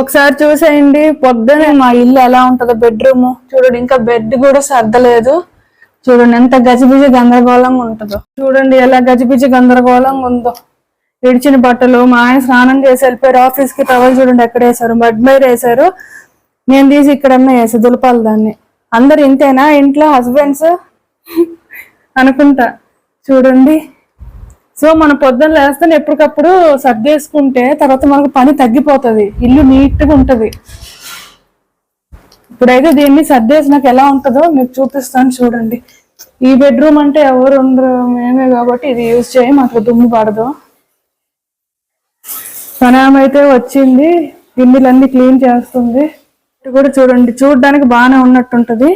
ఒకసారి చూసేయండి. పొద్దునే మా ఇల్లు ఎలా ఉంటుందో బెడ్రూమ్. చూడండి ఇంకా బెడ్ కూడా సర్దలేదు. చూడండి ఎంత గజిబిజి గందరగోళంగా ఉంటుందో. చూడండి ఎలా గజిబిజి గందరగోళంగా ఉందో. విడిచిన బట్టలు మా ఆయన స్నానం చేసి వెళ్ళిపోయారు. ఆఫీస్కి టవల్ చూడండి ఎక్కడ వేసారు బడ్ మీద వేసారు నేను తీసి ఇక్కడన్నా వేసి దులపాలి దాన్ని. అందరు ఇంతేనా? ఇంట్లో హస్బెండ్స్ అనుకుంటా. చూడండి. సో మనం పొద్దున్న లేస్తానే ఎప్పటికప్పుడు సర్దేసుకుంటే తర్వాత మనకు పని తగ్గిపోతుంది. ఇల్లు నీట్గా ఇప్పుడైతే దీన్ని సర్దేసి నాకు ఎలా ఉంటుందో మీకు చూపిస్తాను చూడండి. ఈ బెడ్రూమ్ అంటే ఎవరు ఉండరు మేమే కాబట్టి ఇది యూజ్ చేయి మాకు దుమ్ము పడదు. అయితే వచ్చింది గిన్నెలన్నీ క్లీన్ చేస్తుంది. ఇటు కూడా చూడండి చూడడానికి బాగానే ఉన్నట్టుంటుంది.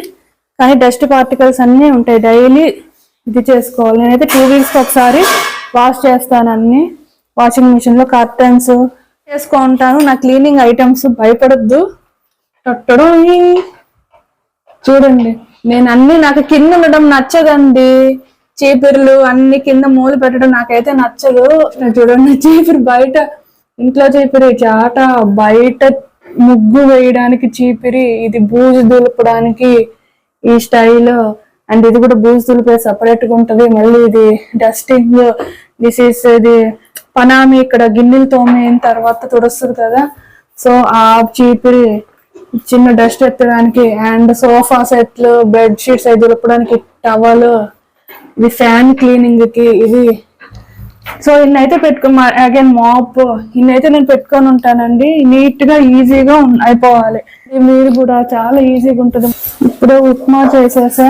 కానీ డస్ట్ పార్టికల్స్ అన్నీ ఉంటాయి డైలీ ఇది చేసుకోవాలి. నేనైతే టూ వీక్స్కి ఒకసారి వాష్ చేస్తాను అన్ని. వాషింగ్ మిషన్లో కర్టన్స్ చేసుకుంటాను నా క్లీనింగ్ ఐటమ్స్ భయపడద్దు. తట్టడం చూడండి నేను అన్ని నాకు కింద ఉండడం నచ్చదండి. చీపిర్లు అన్ని కింద మూలు పెట్టడం నాకైతే నచ్చదు. చూడండి చీపిరి బయట ఇంట్లో చీపిరి చాట బయట ముగ్గు వేయడానికి చీపిరి ఇది బూజు దులపడానికి ఈ స్టైల్. అండ్ ఇది కూడా బూజు దులిపే సపరేట్గా ఉంటది. మళ్ళీ ఇది డస్టింగ్ దిస్ ఈస్ ఇది పనామి ఇక్కడ గిన్నెలు తోమైన తర్వాత తుడుస్తుంది కదా. సో ఆ చీపిరి చిన్న డస్ట్ ఎత్తడానికి అండ్ సోఫా సెట్లు బెడ్ షీట్స్ అవి దులపడానికి టవల్ ఇది ఫ్యాన్ క్లీనింగ్కి ఇది. సో ఇన్నైతే పెట్టుకో అగైన్ మాప్ ఇన్నైతే నేను పెట్టుకొని ఉంటానండి. నీట్గా ఈజీగా అయిపోవాలి. ఇది మీరు కూడా చాలా ఈజీగా ఉంటుంది. ఇప్పుడు ఉప్మా చేసేసా.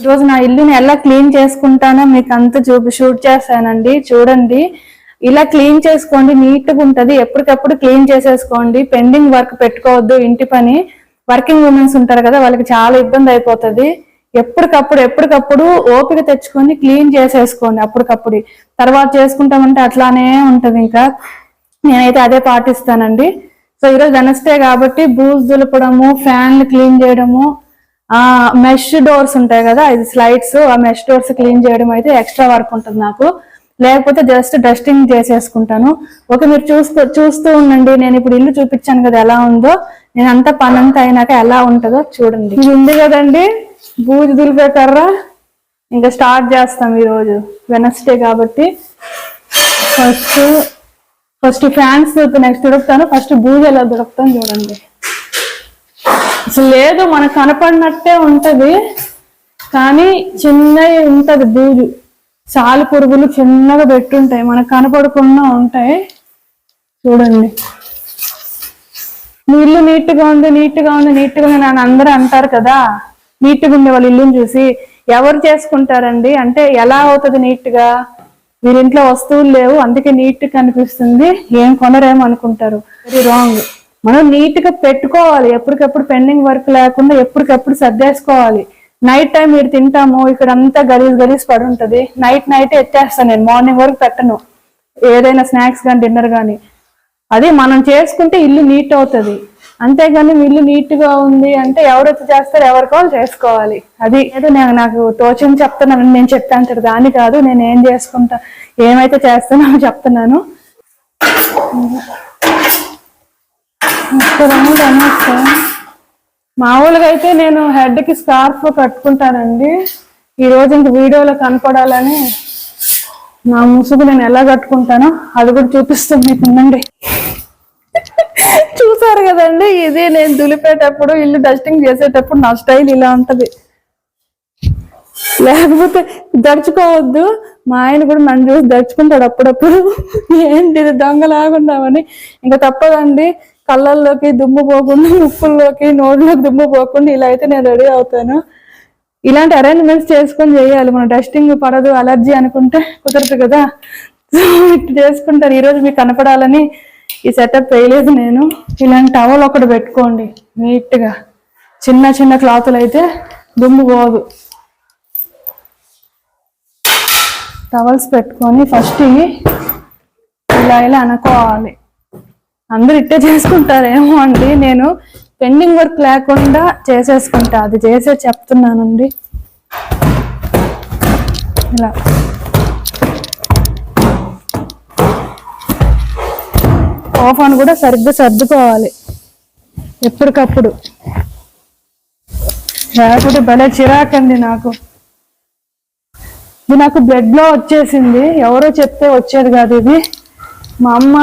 ఈరోజు నా ఇల్లుని ఎలా క్లీన్ చేసుకుంటానో మీకు అంతా చూపి షూట్ చేస్తానండి చూడండి. ఇలా క్లీన్ చేసుకోండి. నీట్గా ఉంటది. ఎప్పటికప్పుడు క్లీన్ చేసేసుకోండి. పెండింగ్ వర్క్ పెట్టుకోవద్దు ఇంటి పని. వర్కింగ్ ఉమెన్స్ ఉంటారు కదా వాళ్ళకి చాలా ఇబ్బంది అయిపోతుంది. ఎప్పటికప్పుడు ఎప్పటికప్పుడు ఓపిక తెచ్చుకొని క్లీన్ చేసేసుకోండి అప్పటికప్పుడు. తర్వాత చేసుకుంటామంటే అట్లానే ఉంటది ఇంకా. నేనైతే అదే పాటిస్తానండి. సో ఈరోజు వెనస్డే కాబట్టి బూజ్ దులపడము ఫ్యాన్లు క్లీన్ చేయడము ఆ మెష్ డోర్స్ ఉంటాయి కదా ఇది స్లైడ్స్ ఆ మెష్ డోర్స్ క్లీన్ చేయడం అయితే ఎక్స్ట్రా వర్క్ ఉంటుంది నాకు. లేకపోతే జస్ట్ డస్టింగ్ చేసేసుకుంటాను. ఓకే మీరు చూస్తూ చూస్తూ ఉండండి. నేను ఇప్పుడు ఇల్లు చూపించాను కదా ఎలా ఉందో. నేను అంతా పని అంతా అయినాక ఎలా ఉంటుందో చూడండి. ఇది ఉంది కదండి బూజు దులిపే కర్ర. ఇంకా స్టార్ట్ చేస్తాం ఈ రోజు వెనస్డే కాబట్టి ఫస్ట్ ఫస్ట్ ఫ్యాన్స్ నెక్స్ట్ దొరుకుతాను. ఫస్ట్ బూజు ఎలా దొరుకుతాను చూడండి. అసలు లేదు మనకు కనపడినట్టే ఉంటది. కానీ చిన్నవి ఉంటది బూజు సాలు పురుగులు చిన్నగా పెట్టుంటాయి మనకు కనపడకుండా ఉంటాయి. చూడండి. మీ ఇల్లు నీట్గా ఉంది నీట్గా ఉంది నీట్గా ఉంది అని అందరూ అంటారు కదా. నీట్గా ఉండే వాళ్ళ ఇల్లుని చూసి ఎవరు చేసుకుంటారండి? అంటే ఎలా అవుతుంది నీట్గా వీరింట్లో వస్తువులు లేవు అందుకే నీట్ కనిపిస్తుంది. ఏం కొనరేమో అనుకుంటారు వెరీ రాంగ్ మనం నీట్గా పెట్టుకోవాలి. ఎప్పటికప్పుడు పెండింగ్ వర్క్ లేకుండా ఎప్పటికప్పుడు సర్దేసుకోవాలి. నైట్ టైం మీరు తింటాము. ఇక్కడ అంతా గలీజ్ గలీజ్ పడి ఉంటది నైట్ నైట్ ఎత్తేస్తాను నేను. మార్నింగ్ వరకు పెట్టను. ఏదైనా స్నాక్స్ కానీ డిన్నర్ కానీ అది మనం చేసుకుంటే ఇల్లు నీట్ అవుతుంది. అంతేగాని ఇల్లు నీట్గా ఉంది అంటే ఎవరైతే చేస్తారో ఎవరికో చేసుకోవాలి. అది ఏదో నేను నాకు తోచని చెప్తున్నాను. నేను చెప్పాను దాని కాదు. నేను ఏం చేసుకుంటా ఏమైతే చేస్తానో చెప్తున్నాను. ఇక్కడేమో నమస్తే మామూలుగా అయితే నేను హెడ్కి స్కార్ఫ్ కట్టుకుంటానండి. ఈ ఇంక వీడియోలో కనపడాలని నా ముసుగు నేను ఎలా కట్టుకుంటానో అది కూడా చూపిస్తుంది మీకు ఉండండి చూసారు కదండి ఇది నేను దులిపేటప్పుడు ఇల్లు డస్టింగ్ చేసేటప్పుడు నా స్టైల్ ఇలా ఉంటది. లేకపోతే దడుచుకోవద్దు మా ఆయన కూడా నన్ను చూసి దడుచుకుంటాడు అప్పుడప్పుడు. ఏంటి ఇది దొంగలాగున్నామని ఇంకా తప్పదండి కళ్ళల్లోకి దుమ్ము పోకుండా ముక్కుల్లోకి నోట్లోకి దుమ్ము పోకుండా ఇలా అయితే నేను రెడీ అవుతాను. ఇలాంటి అరేంజ్మెంట్స్ చేసుకొని చేయాలి. మన డస్టింగ్ పడదు అలర్జీ అనుకుంటే కుదరదు కదా. సో ఇట్లా చేసుకుంటారు. ఈరోజు మీకు కనపడాలని ఈ సెటప్ వేయలేదు నేను. ఇలాంటి టవల్ ఒకటి పెట్టుకోండి నీట్గా. చిన్న చిన్న క్లాతులు అయితే దుమ్ము పోదు. టవల్స్ పెట్టుకొని ఫస్ట్ ఇలా ఇలా అనుకోవాలి. అందరు ఇట్టే చేసుకుంటారేమో అండి. నేను పెండింగ్ వర్క్ లేకుండా చేసేసుకుంటా. అది చేసే చెప్తున్నానండి. ఇలా. ఓఫాన్ కూడా సరిగ్గా సర్దుకోవాలి. ఎప్పటికప్పుడు. లేకపోతే భలే చిరాకండి నాకు. ఇది నాకు బ్లడ్లో వచ్చేసింది. ఎవరో చెప్తే వచ్చేది కాదు ఇది. మా అమ్మ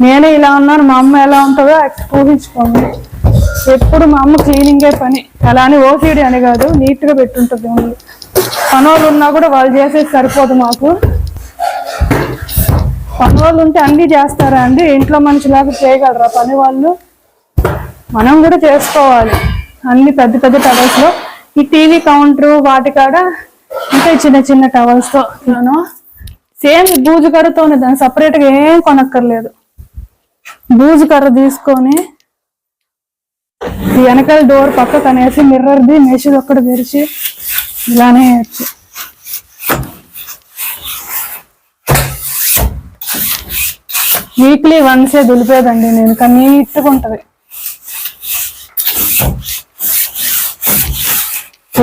నేనే ఇలా ఉన్నాను మా అమ్మ ఎలా ఉంటుందో ఊహించుకోండి. ఎప్పుడు మా అమ్మ క్లీనింగే పని. అలా అని ఓసీడీ అని కాదు నీట్గా పెట్టుంటుంది ఓన్లీ పనోళ్ళు ఉన్నా కూడా వాళ్ళు చేసేది సరిపోదు మాకు. పని వాళ్ళు ఉంటే అన్ని చేస్తారా అండి? ఇంట్లో మనిషిలాగా చేయగలరా పని వాళ్ళు మనం కూడా చేసుకోవాలి. అన్ని పెద్ద పెద్ద టవల్స్లో. ఈ టీవీ కౌంటర్ వాటి కాడ ఇంకా చిన్న చిన్న టవల్స్తో నేను సేమ్ బూజు కడుతోనే దాన్ని సపరేట్గా ఏం కొనక్కర్లేదు. బూజు కర్ర తీసుకొని వెనకాల డోర్ పక్కకు అనేసి మిర్రర్ది మెషిన్ ఒక్కటి తెరిచి ఇలానే వేయచ్చు వీక్లీ వన్సే దులిపేదండి నేను కానీ ఇట్టుకుంటది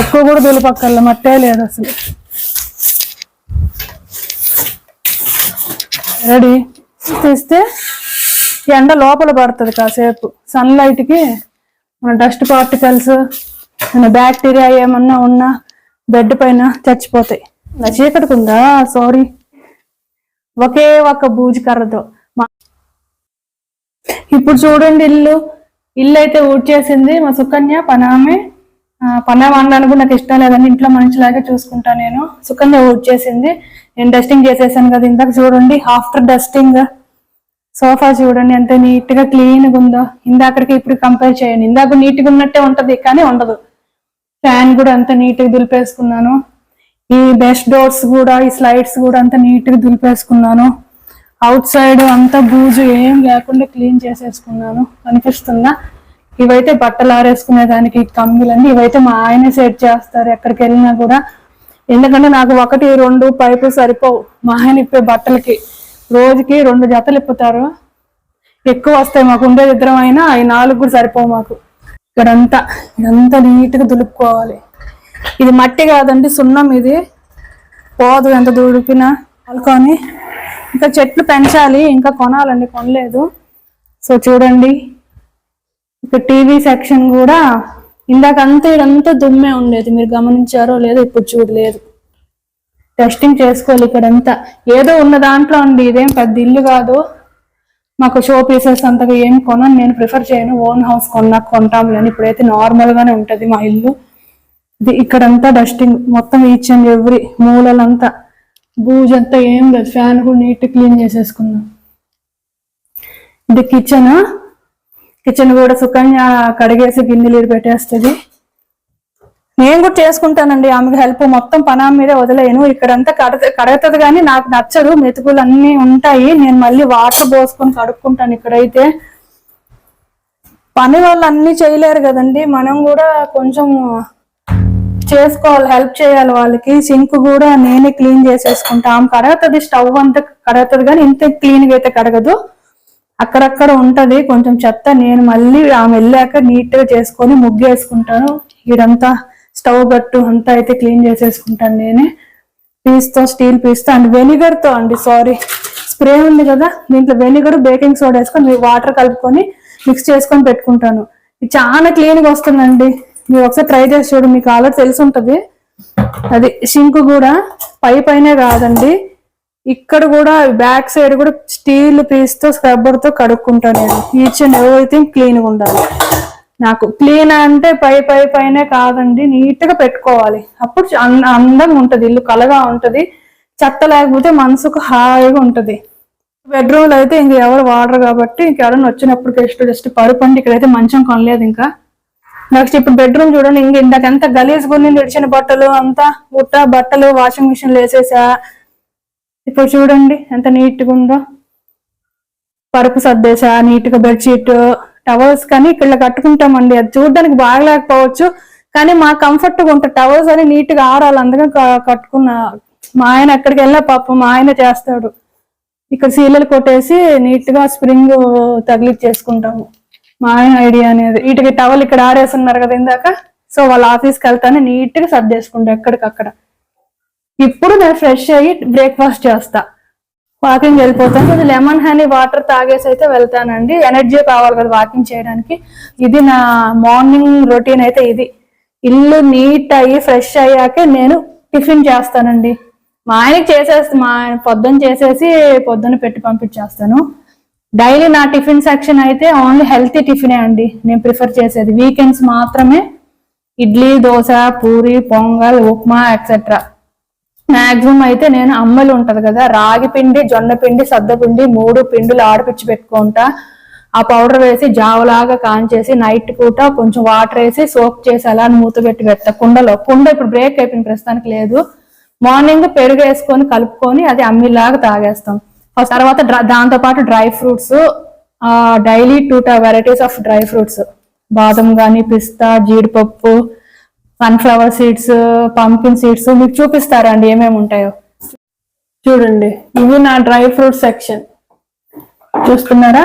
ఎక్కువ కూడా దులిపక్కర్ల మట్టే లేదు అసలు. రెడీ తీస్తే ఎండ లోపల పడుతుంది కాసేపు. సన్లైట్కి మన డస్ట్ పార్టికల్స్ మన బ్యాక్టీరియా ఏమన్నా ఉన్నా బెడ్ పైన చచ్చిపోతాయి. నా చీకటికుందా సారీ ఒకే ఒక బూజు కర్రతో. ఇప్పుడు చూడండి ఇల్లు. ఇల్లు అయితే ఊడ్చేసింది మా సుకన్య పనామే. పనామ అనడానికి నాకు ఇష్టం లేదండి ఇంట్లో మనిషిలాగే చూసుకుంటా నేను. సుకన్య ఊడ్చేసింది. నేను డస్టింగ్ చేసేసాను కదా ఇందాక చూడండి. ఆఫ్టర్ డస్టింగ్ సోఫా చూడండి ఎంత నీట్గా క్లీన్గా ఉందో. ఇందాకడికి ఇప్పుడు కంపేర్ చేయండి. ఇందాక నీట్గా ఉన్నట్టే ఉంటది కానీ ఉండదు. ఫ్యాన్ కూడా అంత నీట్గా దులిపేసుకున్నాను. ఈ బెస్ట్ డోర్స్ కూడా ఈ స్లైడ్స్ కూడా అంత నీట్గా దులిపేసుకున్నాను. అవుట్ సైడ్ అంతా బూజు ఏం లేకుండా క్లీన్ చేసేసుకున్నాను. అనిపిస్తుందా? ఇవైతే బట్టలు ఆరేసుకునే దానికి కమ్మిలన్నీ ఇవైతే మా ఆయనే సెట్ చేస్తారు ఎక్కడికి వెళ్ళినా కూడా. ఎందుకంటే నాకు ఒకటి రెండు పైపు సరిపోవు. మా ఆయన ఇప్పే బట్టలకి. రోజుకి రెండు జతలు ఇప్పుతారు ఎక్కువ వస్తాయి మాకు ఉండేది ఇద్దరం అయినా అవి నాలుగు కూడా సరిపోవు మాకు. ఇక్కడంతా ఇదంతా నీట్గా దులుపుకోవాలి. ఇది మట్టి కాదండి సున్నం ఇది. పోదు ఎంత దుడిపినా అనుకొని ఇంకా చెట్లు పెంచాలి ఇంకా కొనాలండి కొనలేదు. సో చూడండి ఇక టీవీ సెక్షన్ కూడా ఇందాక అంతా ఇదంతా దుమ్మే ఉండేది. మీరు గమనించారో లేదో ఇప్పుడు చూడలేదు. టెస్టింగ్ చేసుకోవాలి ఇక్కడంతా. ఏదో ఉన్న దాంట్లో అండి ఇదేం పెద్ద ఇల్లు కాదు. మాకు షో పీసెస్ అంతగా ఏం కొనను నేను ప్రిఫర్ చేయను. ఓన్ హౌస్ కొన్నాక కొంటాం లేని ఇప్పుడైతే నార్మల్ గానే మా ఇల్లు. ఇది ఇక్కడంతా డస్టింగ్ మొత్తం ఈచ్ అండ్ ఎవ్రీ మూలలంతా. బూజంతా ఏం లేదు ఫ్యాన్ కూడా నీట్ క్లీన్ చేసేసుకున్నాం. ఇది కిచెన్ కిచెన్ కూడా సుకన్య కడిగేసి గిన్నెలు పెట్టేస్తుంది నేను కూడా చేసుకుంటానండి. ఆమెకు హెల్ప్ మొత్తం పని మీదే వదిలేను ఇక్కడంతా కడత కడగతుంది కానీ నాకు నచ్చదు. మెతుకులు అన్ని ఉంటాయి. నేను మళ్ళీ వాటర్ పోసుకొని కడుక్కుంటాను ఇక్కడైతే. పని వాళ్ళు అన్ని చేయలేరు కదండి. మనం కూడా కొంచెం చేసుకోవాలి. హెల్ప్ చేయాలి వాళ్ళకి. సింక్ కూడా నేనే క్లీన్ చేసేసుకుంటా. ఆమె కడగతుంది స్టవ్ అంతా కడగతుంది కానీ ఇంత క్లీన్గా అయితే కడగదు. అక్కడక్కడ ఉంటది. కొంచెం చెత్త. నేను మళ్ళీ ఆమె వెళ్ళాక నీట్గా చేసుకొని ముగ్గు వేసుకుంటాను ఇదంతా స్టవ్ గట్టు అంతా అయితే క్లీన్ చేసేసుకుంటాను నేనే. పీస్తో స్టీల్ పీస్తో అండ్ వెనిగర్తో అండి సారీ. స్ప్రే ఉంది కదా దీంట్లో వెనిగర్ బేకింగ్ సోడా వేసుకొని వాటర్ కలుపుకొని మిక్స్ చేసుకొని పెట్టుకుంటాను. ఇది చాలా క్లీన్గా వస్తుందండి. మీరు ఒకసారి ట్రై చేసి చూడు మీకు ఆల్రెడీ తెలిసి ఉంటుంది అది సింక్ కూడా పై పైనే కాదండి. ఇక్కడ కూడా బ్యాక్ సైడ్ కూడా స్టీల్ పీస్తో స్క్రబ్బర్తో తో కడుక్కుంటాను నేను. ఈచ్ అండ్ ఎవ్రీథింగ్ క్లీన్గా ఉండాలి. నాకు క్లీన్ అంటే పై పై పైనే కాదండి నీట్గా పెట్టుకోవాలి. అప్పుడు అందంగా ఉంటది ఇల్లు కలగా ఉంటది చెత్త లేకపోతే మనసుకు హాయిగా ఉంటది. బెడ్రూమ్లో అయితే ఇంక ఎవరు వాడరు కాబట్టి ఇంకెవరైనా వచ్చినప్పుడు జస్ట్ జస్ట్ పడుకోండి ఇక్కడైతే మంచం కొనలేదు ఇంకా. నెక్స్ట్ ఇప్పుడు బెడ్రూమ్ చూడండి ఇంక ఇందాక ఎంత గలీజ్ గుండి నిడిచిన బట్టలు అంతా బుట్ట బట్టలు వాషింగ్ మిషన్లు వేసేసా ఇప్పుడు చూడండి ఎంత నీట్గా ఉందో. పరుపు సర్దేసా నీట్గా బెడ్షీట్ టవర్స్ కానీ ఇక్కడ కట్టుకుంటామండి. అది చూడడానికి బాగలేకపోవచ్చు. కానీ మా కంఫర్ట్గా ఉంటుంది టవర్స్ అని నీట్గా ఆరాలి. అందుకని కట్టుకున్న మా ఆయన ఎక్కడికి వెళ్ళినా పాపం మా ఆయన చేస్తాడు. ఇక్కడ సీలలు కొట్టేసి నీట్గా స్ప్రింగ్ తగిలిచ్చేసుకుంటాము. మా ఆయన ఐడియా అనేది. వీటికి టవల్ ఇక్కడ ఆడేస్తున్నారు కదా ఇందాక. సో వాళ్ళ ఆఫీస్కి వెళ్తానే నీట్గా సర్దేసుకుంటా ఎక్కడికక్కడ. ఇప్పుడు నేను ఫ్రెష్ అయ్యి బ్రేక్ఫాస్ట్ చేస్తా. వాకింగ్ వెళ్ళిపోతాను. కొంచెం లెమన్ హనీ వాటర్ తాగేసి అయితే వెళ్తానండి. ఎనర్జీ కావాలి కదా వాకింగ్ చేయడానికి. ఇది నా మార్నింగ్ రొటీన్ అయితే ఇది. ఇల్లు నీట్ అయ్యి ఫ్రెష్ అయ్యాకే నేను టిఫిన్ చేస్తానండి. మా ఆయనకి చేసేసి మా ఆయన పొద్దున్న చేసేసి పొద్దున్న పెట్టి పంపించేస్తాను. డైలీ నా టిఫిన్ సెక్షన్ అయితే ఓన్లీ హెల్తీ టిఫినే అండి. నేను ప్రిఫర్ చేసేది. వీకెండ్స్ మాత్రమే ఇడ్లీ దోశ పూరి పొంగల్ ఉప్మా ఎక్సెట్రా మాక్సిమం అయితే నేను అమ్మలు ఉంటది కదా రాగి పిండి జొన్న పిండి సద్ద పిండి మూడు పిండులు ఆడపిచ్చి పెట్టుకుంటా. ఆ పౌడర్ వేసి జావలాగా కాంచేసి నైట్ పూట కొంచెం వాటర్ వేసి సోప్ చేసి అలా మూత పెట్టి పెడతా. కుండలో కుండ ఇప్పుడు బ్రేక్ అయిపోయిన ప్రస్తుతానికి లేదు. మార్నింగ్ పెరుగు వేసుకొని కలుపుకొని అది అమ్మిలాగా తాగేస్తాం. తర్వాత దాంతో పాటు dry fruits daily two varieties of dry fruits. బాదం కానీ పిస్తా జీడిపప్పు సన్ఫ్లవర్ సీడ్స్ పంకిన్ సీడ్స్ మీకు చూపిస్తారా అండి ఏమేమి ఉంటాయో. చూడండి ఇవి నా డ్రై ఫ్రూట్ సెక్షన్. చూస్తున్నారా?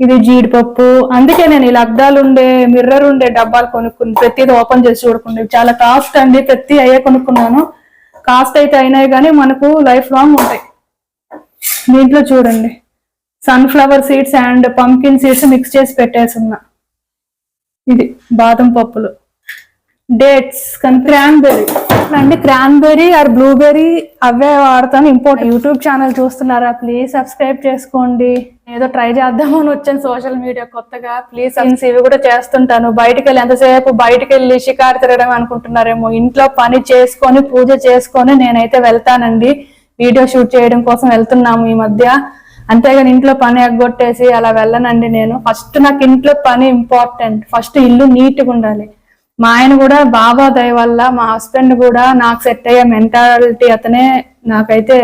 ఇది జీడిపప్పు. అందుకే నేను ఇలా అద్దాలు ఉండే మిర్రర్ ఉండే డబ్బాలు కొనుక్కుని ప్రతిది ఓపెన్ చేసి చూడకుండా చాలా కాస్ట్ అండి ప్రతి అయ్యే కొనుక్కున్నాను. కాస్ట్ అయితే అయినాయి కానీ మనకు లైఫ్ లాంగ్ ఉంటాయి. దీంట్లో చూడండి sunflower seeds and pumpkin seeds mix చేసి పెట్టేసున్నా ఇది బాదం పప్పులు. డేట్స్ కానీ క్రాన్బెర్రీ. అండి క్రాన్బెర్రీ ఆర్ బ్లూబెర్రీ అవే వాడతాను. ఇంపోర్ట్ యూట్యూబ్ ఛానల్ చూస్తున్నారా? ప్లీజ్ సబ్స్క్రైబ్ చేసుకోండి. ఏదో ట్రై చేద్దామని వచ్చాను సోషల్ మీడియా కొత్తగా. ప్లీజ్ ఇవి కూడా చేస్తుంటాను. బయటికి వెళ్ళి ఎంతసేపు బయటికి వెళ్ళి షికారు తిరగడం అనుకుంటున్నారేమో. ఇంట్లో పని చేసుకొని పూజ చేసుకొని నేనైతే వెళ్తానండి. వీడియో షూట్ చేయడం కోసం వెళ్తున్నాము ఈ మధ్య. అంతేగాని ఇంట్లో పని ఎగ్గొట్టేసి అలా వెళ్ళనండి నేను. ఫస్ట్ నాకు ఇంట్లో పని ఇంపార్టెంట్. ఫస్ట్ ఇల్లు నీట్గా ఉండాలి. మా ఆయన కూడా బాబా దయ వల్ల మా హస్బెండ్ కూడా నాకు సెట్ అయ్యే మెంటాలిటీ అతనే నాకైతే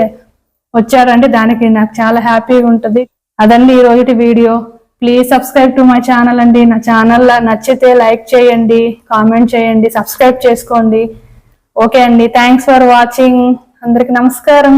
వచ్చారండి దానికి నాకు చాలా హ్యాపీగా ఉంటుంది. అదండి ఈ రోజుటి video. Please subscribe to my channel అండి. నా ఛానల్ నచ్చితే లైక్ చేయండి కామెంట్ చేయండి సబ్స్క్రైబ్ చేసుకోండి. ఓకే అండి. Thanks for watching. అందరికి నమస్కారం.